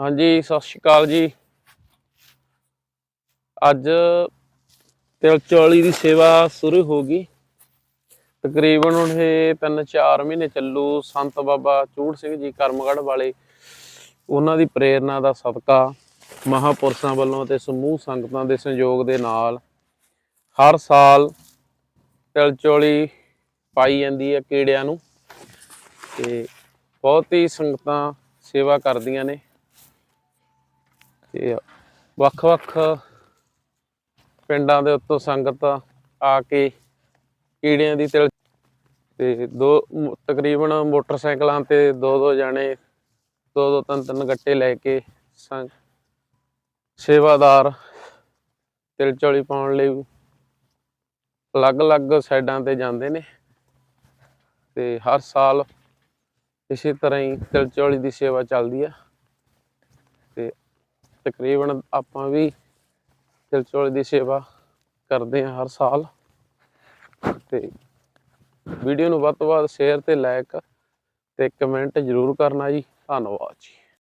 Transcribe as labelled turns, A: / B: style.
A: ਹਾਂਜੀ, ਸਤਿ ਸ਼੍ਰੀ ਅਕਾਲ ਜੀ। ਅੱਜ ਤਿਲ ਚੌਲੀ ਦੀ ਸੇਵਾ ਸ਼ੁਰੂ ਹੋ ਗਈ। ਤਕਰੀਬਨ ਹੁਣ ਇਹ 3-4 ਮਹੀਨੇ ਚੱਲੂ। ਸੰਤ ਬਾਬਾ ਚੂੜ ਸਿੰਘ ਜੀ ਕਰਮਗੜ੍ਹ ਵਾਲੇ, ਉਹਨਾਂ ਦੀ ਪ੍ਰੇਰਣਾ ਦਾ ਸਦਕਾ ਮਹਾਪੁਰਸ਼ਾਂ ਵੱਲੋਂ ਤੇ ਸਮੂਹ ਸੰਗਤਾਂ ਦੇ ਸਹਿਯੋਗ ਦੇ ਨਾਲ ਹਰ ਸਾਲ ਤਿਲ ਚੌਲੀ ਪਾਈ ਜਾਂਦੀ ਹੈ ਕੀੜਿਆਂ ਨੂੰ। ਤੇ ਬਹੁਤ ਹੀ ਸੰਗਤਾਂ ਸੇਵਾ ਕਰਦੀਆਂ ਨੇ। ਤੇ ਵੱਖ-ਵੱਖ ਪਿੰਡਾਂ ਦੇ ਉੱਤੋਂ ਸੰਗਤ ਆ ਕੇ ਕੀੜਿਆਂ ਦੀ ਤਿਲ ਤੇ ਦੋ ਤਕਰੀਬਨ ਮੋਟਰਸਾਈਕਲਾਂ ਤੇ ਦੋ ਦੋ ਜਾਣੇ, ਦੋ ਦੋ ਤਿੰਨ ਤਿੰਨ ਗੱਟੇ ਲੈ ਕੇ ਸੰ- ਸੇਵਾਦਾਰ ਤਿਲ ਚੌਲੀ ਪਾਉਣ ਲਈ ਅਲੱਗ-ਅਲੱਗ ਸਾਈਡਾਂ ਤੇ ਜਾਂਦੇ ਨੇ ਤੇ ਹਰ ਸਾਲ ਇਸੇ ਤਰ੍ਹਾਂ ਹੀ ਤਿਲ ਚੌਲੀ ਦੀ ਸੇਵਾ ਚੱਲਦੀ ਆ। ਤਕਰੀਬਨ ਆਪਾਂ ਵੀ ਤਿਲ ਦੀ ਸੇਵਾ ਕਰਦੇ ਹਾਂ ਹਰ ਸਾਲ। ਤੇ ਵੀਡੀਓ ਨੂੰ ਵੱਧ ਤੋਂ ਵੱਧ ਸ਼ੇਅਰ ਤੇ ਲਾਈਕ ਤੇ ਕਮੈਂਟ ਜ਼ਰੂਰ ਕਰਨਾ ਜੀ। ਧੰਨਵਾਦ ਜੀ।